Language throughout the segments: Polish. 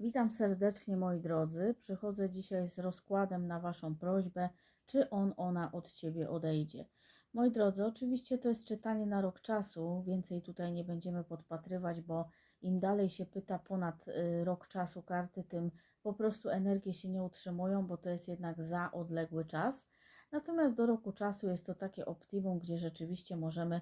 Witam serdecznie moi drodzy. Przychodzę dzisiaj z rozkładem na Waszą prośbę, czy on, ona od Ciebie odejdzie. Moi drodzy, oczywiście to jest czytanie na rok czasu, więcej tutaj nie będziemy podpatrywać, bo im dalej się pyta ponad y, rok czasu karty, tym po prostu energie się nie utrzymują, bo to jest jednak za odległy czas. Natomiast do roku czasu jest to takie optimum, gdzie rzeczywiście możemy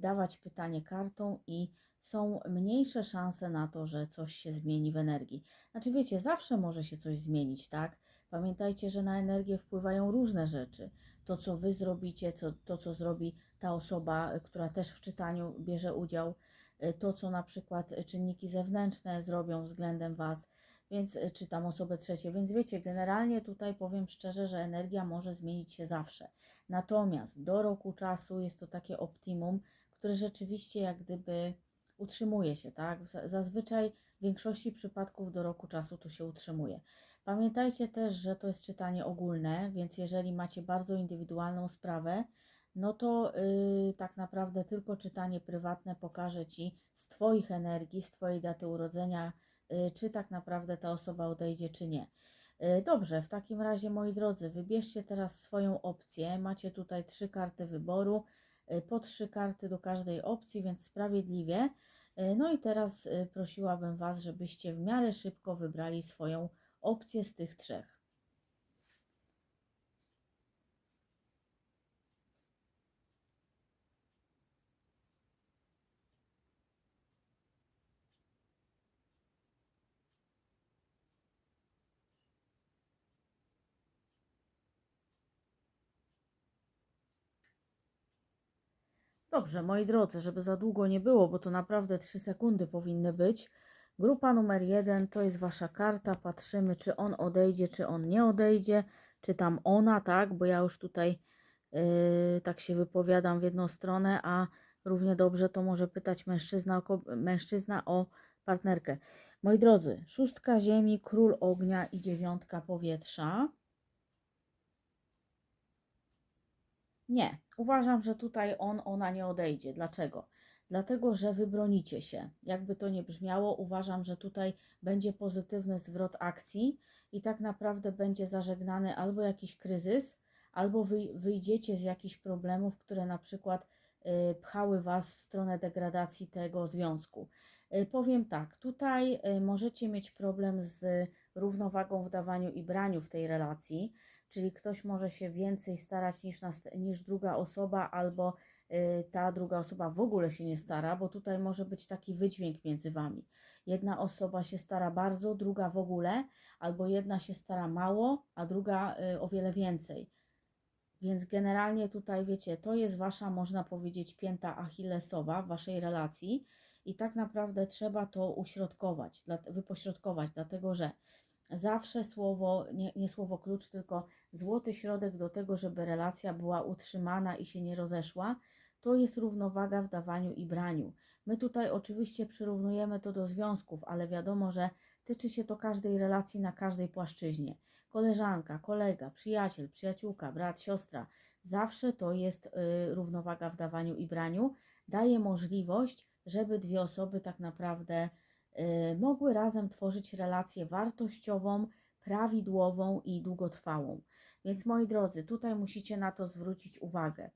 dawać pytanie kartą i są mniejsze szanse na to, że coś się zmieni w energii. Znaczy, wiecie, zawsze może się coś zmienić, tak? Pamiętajcie, że na energię wpływają różne rzeczy. To, co wy zrobicie, co, to, co zrobi ta osoba, y, która też w czytaniu bierze udział, y, to, co na przykład y, czynniki zewnętrzne zrobią względem was, więc czy tam trzecie. Więc wiecie, generalnie tutaj powiem szczerze, że energia może zmienić się zawsze. Natomiast do roku czasu jest to takie optimum, które rzeczywiście jak gdyby utrzymuje się, tak? Zazwyczaj w większości przypadków do roku czasu to się utrzymuje. Pamiętajcie też, że to jest czytanie ogólne, więc jeżeli macie bardzo indywidualną sprawę, no to yy, tak naprawdę tylko czytanie prywatne pokaże Ci z Twoich energii, z Twojej daty urodzenia, czy tak naprawdę ta osoba odejdzie, czy nie. Yy, Dobrze, w takim razie moi drodzy, wybierzcie teraz swoją opcję. Macie tutaj trzy karty wyboru, yy, po trzy karty do każdej opcji, więc sprawiedliwie. No i teraz prosiłabym Was, żebyście w miarę szybko wybrali swoją opcję z tych trzech. Dobrze, moi drodzy, żeby za długo nie było, bo to naprawdę 3 sekundy powinny być. Grupa numer jeden to jest wasza karta. Patrzymy, czy on odejdzie, czy on nie odejdzie, czy tam ona, tak? Bo ja już tutaj yy, tak się wypowiadam w jedną stronę, a równie dobrze to może pytać mężczyzna mężczyzna o partnerkę. Moi drodzy, szóstka ziemi, król ognia i dziewiątka powietrza. Nie, uważam, że tutaj on, ona nie odejdzie. Dlaczego? Dlatego, że wybronicie się. Jakby to nie brzmiało, uważam, że tutaj będzie pozytywny zwrot akcji i tak naprawdę będzie zażegnany albo jakiś kryzys, albo wy, wyjdziecie z jakichś problemów, które na przykład y, pchały Was w stronę degradacji tego związku. Y, powiem tak, tutaj y, możecie mieć problem z równowagą w dawaniu i braniu w tej relacji czyli ktoś może się więcej starać niż, nas, niż druga osoba, albo y, ta druga osoba w ogóle się nie stara, bo tutaj może być taki wydźwięk między wami. Jedna osoba się stara bardzo, druga w ogóle, albo jedna się stara mało, a druga y, o wiele więcej. Więc generalnie tutaj wiecie, to jest wasza, można powiedzieć, pięta achillesowa w waszej relacji i tak naprawdę trzeba to uśrodkować, wypośrodkować, dlatego że zawsze słowo, nie, nie słowo klucz, tylko złoty środek do tego, żeby relacja była utrzymana i się nie rozeszła, to jest równowaga w dawaniu i braniu. My tutaj oczywiście przyrównujemy to do związków, ale wiadomo, że tyczy się to każdej relacji na każdej płaszczyźnie. Koleżanka, kolega, przyjaciel, przyjaciółka, brat, siostra. Zawsze to jest y, równowaga w dawaniu i braniu. Daje możliwość, żeby dwie osoby tak naprawdę mogły razem tworzyć relację wartościową, prawidłową i długotrwałą. Więc moi drodzy, tutaj musicie na to zwrócić uwagę.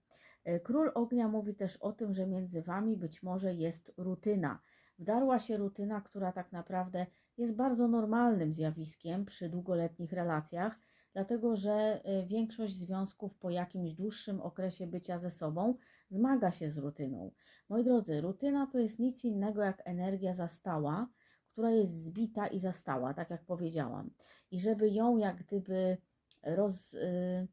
E, Król ognia mówi też o tym, że między wami być może jest rutyna. Wdarła się rutyna, która tak naprawdę jest bardzo normalnym zjawiskiem przy długoletnich relacjach, dlatego że e, większość związków po jakimś dłuższym okresie bycia ze sobą zmaga się z rutyną. Moi drodzy, rutyna to jest nic innego jak energia zastała, która jest zbita i zastała, tak jak powiedziałam. I żeby ją jak gdyby roz, y,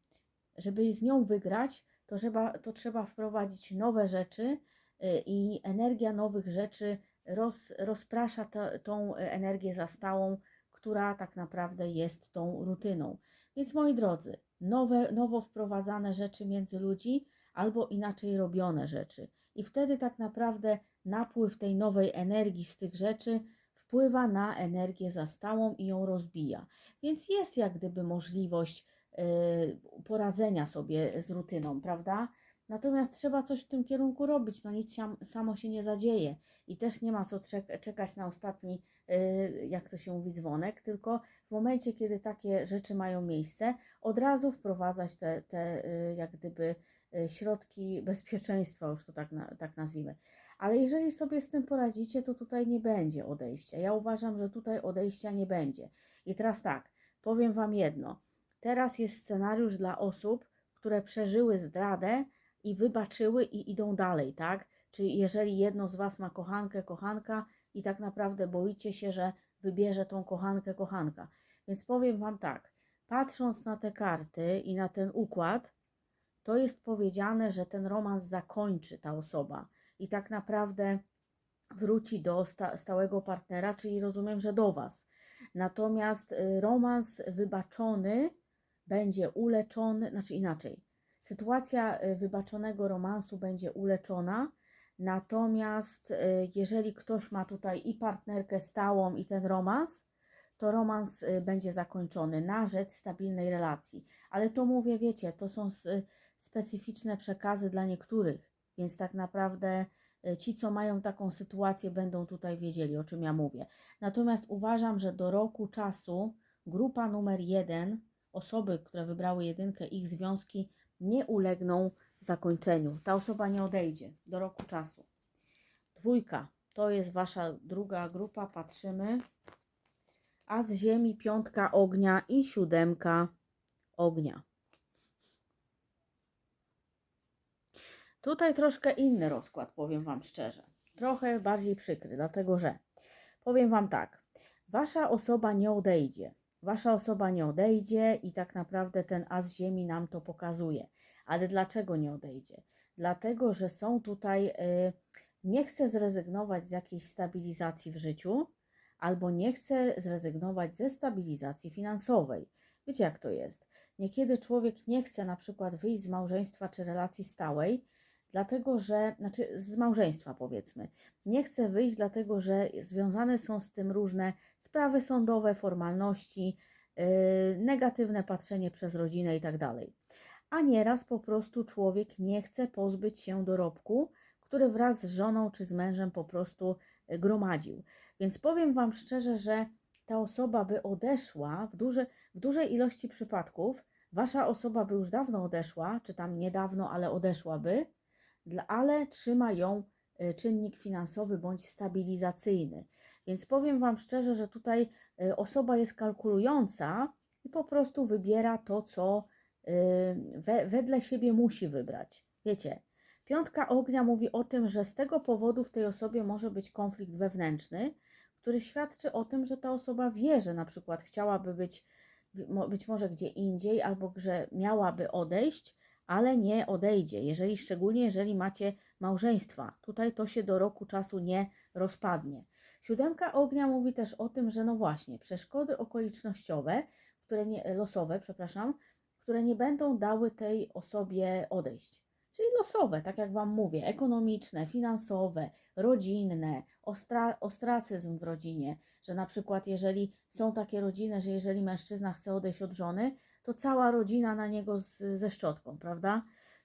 żeby z nią wygrać, to trzeba, to trzeba wprowadzić nowe rzeczy y, i energia nowych rzeczy roz, rozprasza ta, tą energię zastałą, która tak naprawdę jest tą rutyną. Więc moi drodzy, nowe, nowo wprowadzane rzeczy między ludzi albo inaczej robione rzeczy. I wtedy tak naprawdę napływ tej nowej energii z tych rzeczy wpływa na energię zastałą i ją rozbija. Więc jest jak gdyby możliwość y, poradzenia sobie z rutyną, prawda? Natomiast trzeba coś w tym kierunku robić, no nic się, samo się nie zadzieje i też nie ma co czek- czekać na ostatni, yy, jak to się mówi, dzwonek, tylko w momencie, kiedy takie rzeczy mają miejsce, od razu wprowadzać te, te yy, jak gdyby yy, środki bezpieczeństwa, już to tak, tak nazwijmy. Ale jeżeli sobie z tym poradzicie, to tutaj nie będzie odejścia. Ja uważam, że tutaj odejścia nie będzie. I teraz tak, powiem Wam jedno. Teraz jest scenariusz dla osób, które przeżyły zdradę i wybaczyły i idą dalej, tak? Czyli jeżeli jedno z Was ma kochankę, kochanka i tak naprawdę boicie się, że wybierze tą kochankę, kochanka. Więc powiem Wam tak, patrząc na te karty i na ten układ, to jest powiedziane, że ten romans zakończy ta osoba i tak naprawdę wróci do sta stałego partnera, czyli rozumiem, że do Was. Natomiast y, romans wybaczony będzie uleczony, znaczy inaczej. Sytuacja y, wybaczonego romansu będzie uleczona, natomiast y, jeżeli ktoś ma tutaj i partnerkę stałą, i ten romans, to romans y, będzie zakończony na rzecz stabilnej relacji. Ale to mówię, wiecie, to są specyficzne przekazy dla niektórych, więc tak naprawdę ci, co mają taką sytuację, będą tutaj wiedzieli, o czym ja mówię. Natomiast uważam, że do roku czasu grupa numer jeden, osoby, które wybrały jedynkę, ich związki nie ulegną zakończeniu. Ta osoba nie odejdzie do roku czasu. Dwójka to jest wasza druga grupa, patrzymy. A z ziemi piątka ognia i siódemka ognia. Tutaj troszkę inny rozkład, powiem Wam szczerze. Trochę bardziej przykry, dlatego że powiem Wam tak. Wasza osoba nie odejdzie. Wasza osoba nie odejdzie i tak naprawdę ten as ziemi nam to pokazuje. Ale dlaczego nie odejdzie? Dlatego, że są tutaj, y, nie chce zrezygnować z jakiejś stabilizacji w życiu, albo nie chce zrezygnować ze stabilizacji finansowej. Wiecie, jak to jest? Niekiedy człowiek nie chce na przykład wyjść z małżeństwa czy relacji stałej, dlatego że, znaczy z małżeństwa powiedzmy, nie chce wyjść, dlatego że związane są z tym różne sprawy sądowe, formalności, yy, negatywne patrzenie przez rodzinę i tak dalej. A nieraz po prostu człowiek nie chce pozbyć się dorobku, który wraz z żoną czy z mężem po prostu y, gromadził. Więc powiem Wam szczerze, że ta osoba by odeszła w, w dużej ilości przypadków. Wasza osoba by już dawno odeszła, czy tam niedawno, ale odeszłaby, ale trzyma ją y, czynnik finansowy bądź stabilizacyjny. Więc powiem Wam szczerze, że tutaj y, osoba jest kalkulująca i po prostu wybiera to, co we, wedle siebie musi wybrać. Wiecie, piątka ognia mówi o tym, że z tego powodu w tej osobie może być konflikt wewnętrzny, który świadczy o tym, że ta osoba wie, że na przykład chciałaby być być może gdzie indziej, albo że miałaby odejść, ale nie odejdzie, jeżeli szczególnie jeżeli macie małżeństwa. Tutaj to się do roku czasu nie rozpadnie. Siódemka ognia mówi też o tym, że no właśnie, przeszkody okolicznościowe, które nie, losowe, przepraszam, które nie będą dały tej osobie odejść. Czyli losowe, tak jak Wam mówię, ekonomiczne, finansowe, rodzinne, ostra, ostracyzm w rodzinie, że na przykład jeżeli są takie rodziny, że jeżeli mężczyzna chce odejść od żony, to cała rodzina na niego z, ze szczotką, prawda?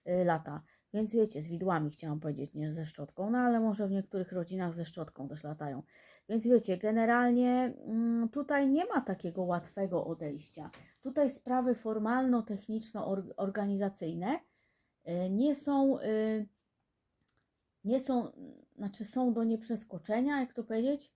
Y, lata. Więc wiecie, z widłami chciałam powiedzieć, nie ze szczotką, no ale może w niektórych rodzinach ze szczotką też latają. Więc wiecie, generalnie mm, tutaj nie ma takiego łatwego odejścia. Tutaj sprawy formalno-techniczno-organizacyjne y, nie są, y, nie są, znaczy są do nieprzeskoczenia, jak to powiedzieć,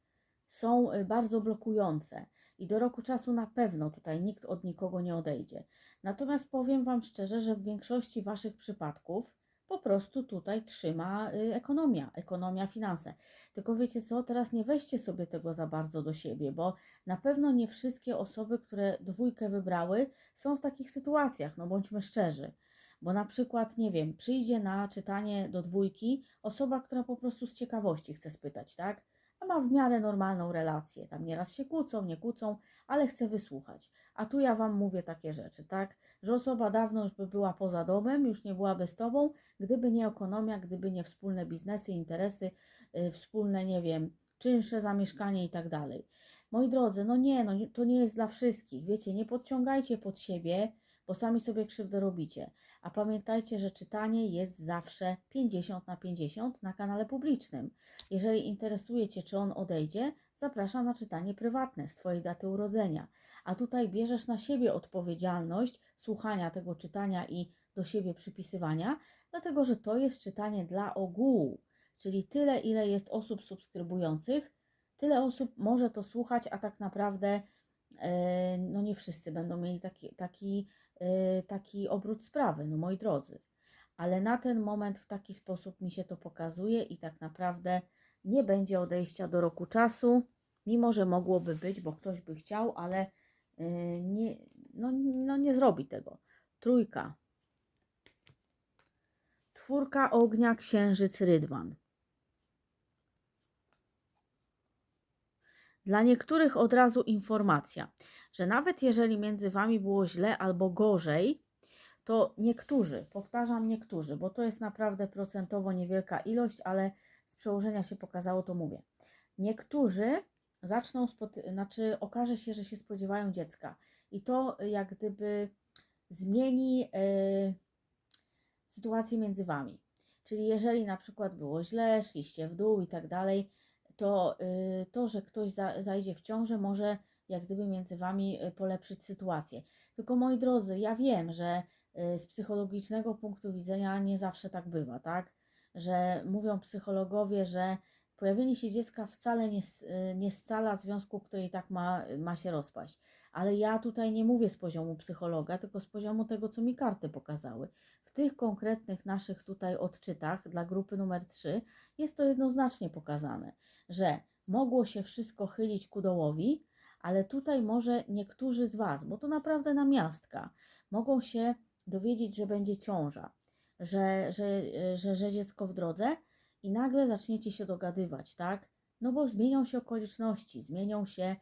są bardzo blokujące. I do roku czasu na pewno tutaj nikt od nikogo nie odejdzie. Natomiast powiem Wam szczerze, że w większości Waszych przypadków po prostu tutaj trzyma y, ekonomia, ekonomia, finanse. Tylko wiecie co, teraz nie weźcie sobie tego za bardzo do siebie, bo na pewno nie wszystkie osoby, które dwójkę wybrały, są w takich sytuacjach, no bądźmy szczerzy. Bo na przykład, nie wiem, przyjdzie na czytanie do dwójki osoba, która po prostu z ciekawości chce spytać, tak? A ma w miarę normalną relację. Tam nieraz się kłócą, nie kłócą, ale chce wysłuchać. A tu ja Wam mówię takie rzeczy, tak? Że osoba dawno już by była poza domem, już nie byłaby z Tobą, gdyby nie ekonomia, gdyby nie wspólne biznesy, interesy, yy, wspólne, nie wiem, czynsze, zamieszkanie i tak dalej. Moi drodzy, no nie, no to nie jest dla wszystkich. Wiecie, nie podciągajcie pod siebie, bo sami sobie krzywdę robicie. A pamiętajcie, że czytanie jest zawsze 50 na 50 na kanale publicznym. Jeżeli interesuje Cię, czy on odejdzie, zapraszam na czytanie prywatne z Twojej daty urodzenia. A tutaj bierzesz na siebie odpowiedzialność słuchania tego czytania i do siebie przypisywania, dlatego że to jest czytanie dla ogółu, czyli tyle, ile jest osób subskrybujących, tyle osób może to słuchać, a tak naprawdę no nie wszyscy będą mieli taki, taki, e, taki obrót sprawy, no moi drodzy. Ale na ten moment w taki sposób mi się to pokazuje i tak naprawdę nie będzie odejścia do roku czasu, mimo że mogłoby być, bo ktoś by chciał, ale e, nie, no, no nie zrobi tego. Trójka. Czwórka ognia, księżyc, rydwan. Dla niektórych od razu informacja, że nawet jeżeli między wami było źle albo gorzej, to niektórzy, powtarzam niektórzy, bo to jest naprawdę procentowo niewielka ilość, ale z przełożenia się pokazało, to mówię. Niektórzy zaczną, znaczy okaże się, że się spodziewają dziecka i to jak gdyby zmieni yy, sytuację między wami. Czyli jeżeli na przykład było źle, szliście w dół i tak dalej, to y, to, że ktoś za, zajdzie w ciążę, może jak gdyby między wami y, polepszyć sytuację. Tylko moi drodzy, ja wiem, że y, z psychologicznego punktu widzenia nie zawsze tak bywa, tak? Że mówią psychologowie, że pojawienie się dziecka wcale nie, y, nie scala związku, który i tak ma, ma się rozpaść. Ale ja tutaj nie mówię z poziomu psychologa, tylko z poziomu tego, co mi karty pokazały. W tych konkretnych naszych tutaj odczytach dla grupy numer 3 jest to jednoznacznie pokazane, że mogło się wszystko chylić ku dołowi, ale tutaj może niektórzy z Was, bo to naprawdę namiastka, mogą się dowiedzieć, że będzie ciąża, że, że, że, że dziecko w drodze i nagle zaczniecie się dogadywać, tak? No bo zmienią się okoliczności, zmienią się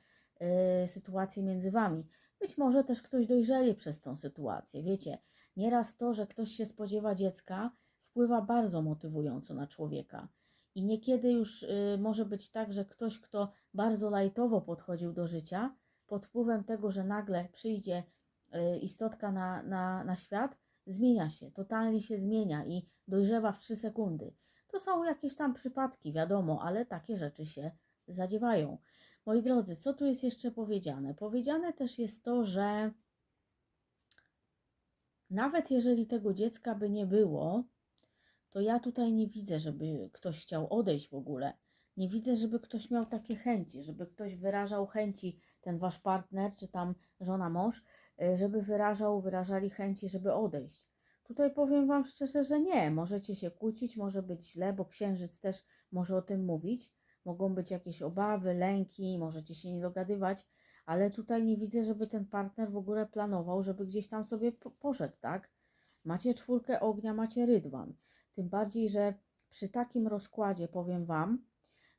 y, sytuacje między Wami. Być może też ktoś dojrzeje przez tą sytuację. Wiecie, nieraz to, że ktoś się spodziewa dziecka, wpływa bardzo motywująco na człowieka. I niekiedy już y, może być tak, że ktoś, kto bardzo lajtowo podchodził do życia, pod wpływem tego, że nagle przyjdzie y, istotka na, na, na świat, zmienia się, totalnie się zmienia i dojrzewa w 3 sekundy. To są jakieś tam przypadki, wiadomo, ale takie rzeczy się zadziewają. Moi drodzy, co tu jest jeszcze powiedziane? Powiedziane też jest to, że nawet jeżeli tego dziecka by nie było, to ja tutaj nie widzę, żeby ktoś chciał odejść w ogóle. Nie widzę, żeby ktoś miał takie chęci, żeby ktoś wyrażał chęci, ten wasz partner, czy tam żona, mąż, y, żeby wyrażał, wyrażali chęci, żeby odejść. Tutaj powiem wam szczerze, że nie. Możecie się kłócić, może być źle, bo księżyc też może o tym mówić. Mogą być jakieś obawy, lęki, możecie się nie dogadywać, ale tutaj nie widzę, żeby ten partner w ogóle planował, żeby gdzieś tam sobie po- poszedł, tak? Macie czwórkę ognia, macie rydwan. Tym bardziej, że przy takim rozkładzie, powiem Wam,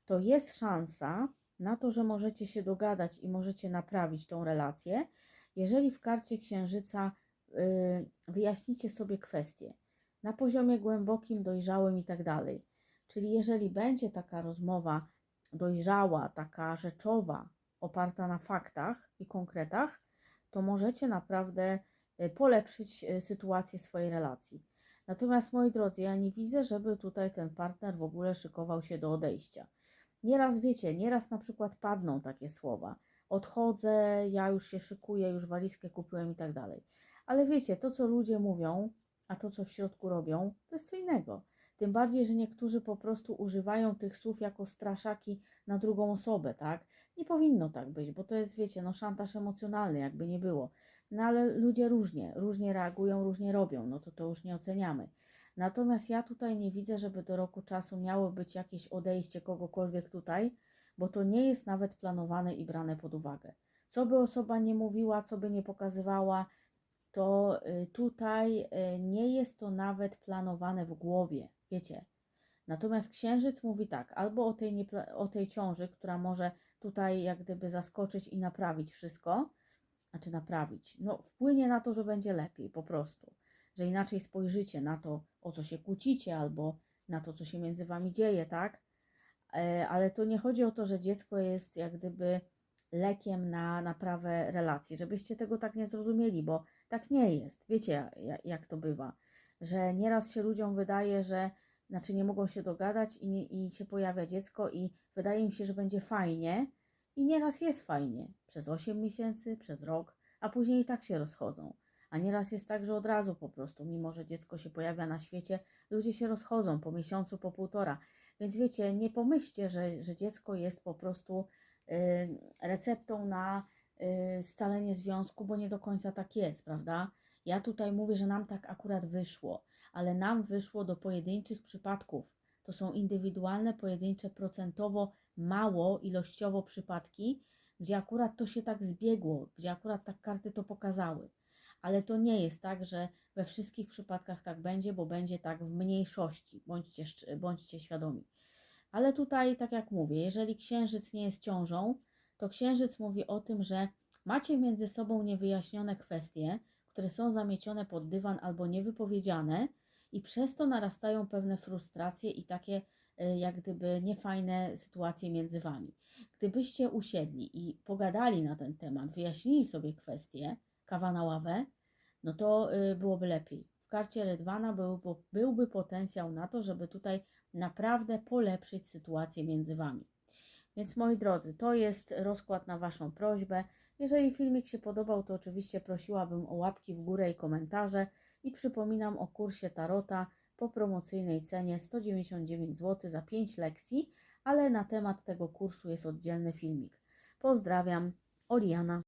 to jest szansa na to, że możecie się dogadać i możecie naprawić tą relację, jeżeli w karcie księżyca wyjaśnicie sobie kwestie na poziomie głębokim, dojrzałym i tak dalej. Czyli jeżeli będzie taka rozmowa dojrzała, taka rzeczowa, oparta na faktach i konkretach, to możecie naprawdę y, polepszyć y, sytuację swojej relacji. Natomiast moi drodzy, ja nie widzę, żeby tutaj ten partner w ogóle szykował się do odejścia. Nieraz wiecie, nieraz na przykład padną takie słowa. Odchodzę, ja już się szykuję, już walizkę kupiłem i tak dalej. Ale wiecie, to co ludzie mówią, a to co w środku robią, to jest co innego. Tym bardziej, że niektórzy po prostu używają tych słów jako straszaki na drugą osobę, tak? Nie powinno tak być, bo to jest, wiecie, no szantaż emocjonalny, jakby nie było. No ale ludzie różnie, różnie reagują, różnie robią, no to to już nie oceniamy. Natomiast ja tutaj nie widzę, żeby do roku czasu miało być jakieś odejście kogokolwiek tutaj, bo to nie jest nawet planowane i brane pod uwagę. Co by osoba nie mówiła, co by nie pokazywała, to y, tutaj y, nie jest to nawet planowane w głowie, wiecie. Natomiast księżyc mówi tak, albo o tej, o tej ciąży, która może tutaj jak gdyby zaskoczyć i naprawić wszystko, znaczy naprawić, no wpłynie na to, że będzie lepiej po prostu, że inaczej spojrzycie na to, o co się kłócicie, albo na to, co się między wami dzieje, tak? E, Ale to nie chodzi o to, że dziecko jest jak gdyby lekiem na naprawę relacji, żebyście tego tak nie zrozumieli, bo tak nie jest. Wiecie, ja- jak to bywa, że nieraz się ludziom wydaje, że znaczy nie mogą się dogadać i, i się pojawia dziecko i wydaje im się, że będzie fajnie i nieraz jest fajnie. Przez 8 miesięcy, przez rok, a później i tak się rozchodzą. A nieraz jest tak, że od razu po prostu, mimo że dziecko się pojawia na świecie, ludzie się rozchodzą po miesiącu, po półtora. Więc wiecie, nie pomyślcie, że, że dziecko jest po prostu y, receptą na scalenie związku, bo nie do końca tak jest, prawda? Ja tutaj mówię, że nam tak akurat wyszło, ale nam wyszło do pojedynczych przypadków. To są indywidualne, pojedyncze, procentowo, mało ilościowo przypadki, gdzie akurat to się tak zbiegło, gdzie akurat tak karty to pokazały. Ale to nie jest tak, że we wszystkich przypadkach tak będzie, bo będzie tak w mniejszości. Bądźcie, bądźcie świadomi. Ale tutaj, tak jak mówię, jeżeli księżyc nie jest ciążą, to księżyc mówi o tym, że macie między sobą niewyjaśnione kwestie, które są zamiecione pod dywan albo niewypowiedziane, i przez to narastają pewne frustracje i takie y, jak gdyby niefajne sytuacje między wami. Gdybyście usiedli i pogadali na ten temat, wyjaśnili sobie kwestie, kawa na ławę, no to y, byłoby lepiej. W karcie Redwana byłby, byłby potencjał na to, żeby tutaj naprawdę polepszyć sytuację między Wami. Więc moi drodzy, to jest rozkład na Waszą prośbę. Jeżeli filmik się podobał, to oczywiście prosiłabym o łapki w górę i komentarze. I przypominam o kursie Tarota po promocyjnej cenie 199 zł za 5 lekcji, ale na temat tego kursu jest oddzielny filmik. Pozdrawiam, Oriana.